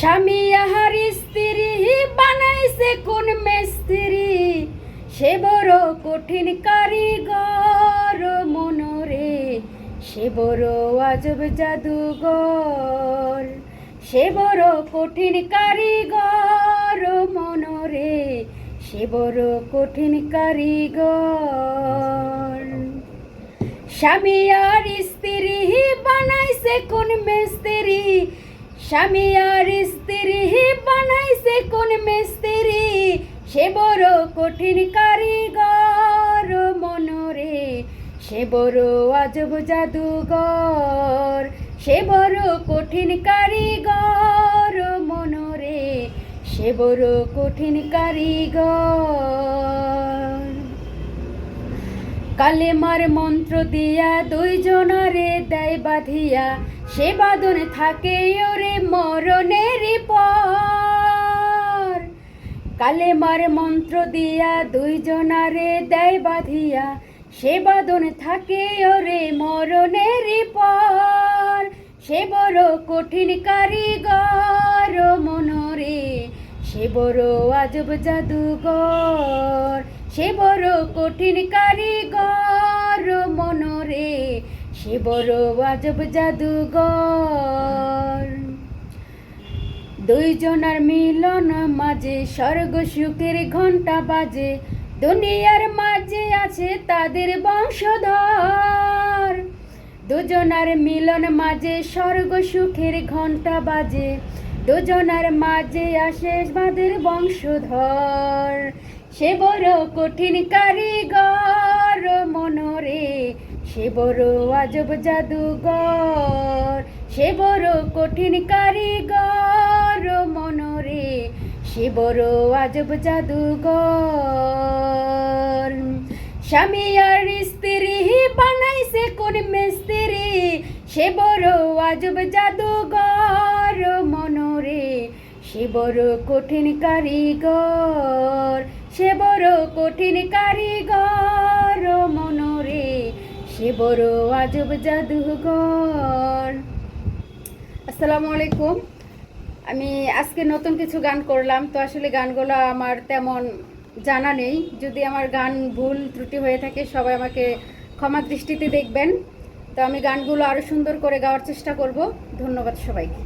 স্বামী আহার স্ত্রী বানাইছে কোন মেস্ত্রি? সে বড় কঠিন কারিগর মনরে। সে বড় আজব জাদুঘর। সে বড় কঠিন কারিগর মনরে। সে বড় কঠিন কারিগর। স্বামী আর স্ত্রী বানাইছে কোন মিস্ত্রি? স্বামী আর স্ত্রী বানাইছে কোন মিস্ত্রি? সে বড় কঠিন কারিগর মনরে। সে বড় আজব জাদুঘর। সে বড় কঠিন কারিগর মনরে। সে বড় কঠিন কারিগর। কালেমার মন্ত্র দিয়া দুইজনারে দেয় বাঁধিয়া, সে বাদন থাকে ওরে মরণের পর। কালেমার মন্ত্র দিয়া দুইজনারে দেয় বাঁধিয়া, সে বাদন থাকে ওরে মরণের পর। সে বড় কঠিন কারিগর মনরে সে বড় আজব জাদুঘর, সে বড় কঠিন কারিগর, মনরে সে বড় আজব জাদুঘর। দুইজনার মিলন মাঝে, স্বর্গ সুখের ঘণ্টা বাজে, দুনিয়ার মাঝে আছে তাদের বংশধর। দুজনার মিলন মাঝে, স্বর্গ সুখের ঘণ্টা বাজে দুজনার মাঝে আসে তাদের বংশধর। সে বড় কঠিন কারিগর, মনরে। সে বড় আজব জাদুঘর। সে বড় কঠিন কারিগর, মনরে। সে বড় আজব জাদুঘর। স্বামী আর স্ত্রী বানাইছে কোন মিস্ত্রি। সে বড় আজব জাদুঘর, মনরে সে বড় কঠিন কারিগর, সে বড় কঠিন কারিগর, মনরে সে বড় আজব জাদুঘর। আসসালামু আলাইকুম। আমি আজকে নতুন কিছু গান করলাম, তো আসলে গানগুলো আমার তেমন জানা নেই। যদি আমার গান ভুল ত্রুটি হয়ে থাকে, সবাই আমাকে ক্ষমা দৃষ্টিতে দেখবেন। তো আমি গানগুলো আরও সুন্দর করে গাওয়ার চেষ্টা করব। ধন্যবাদ সবাইকে।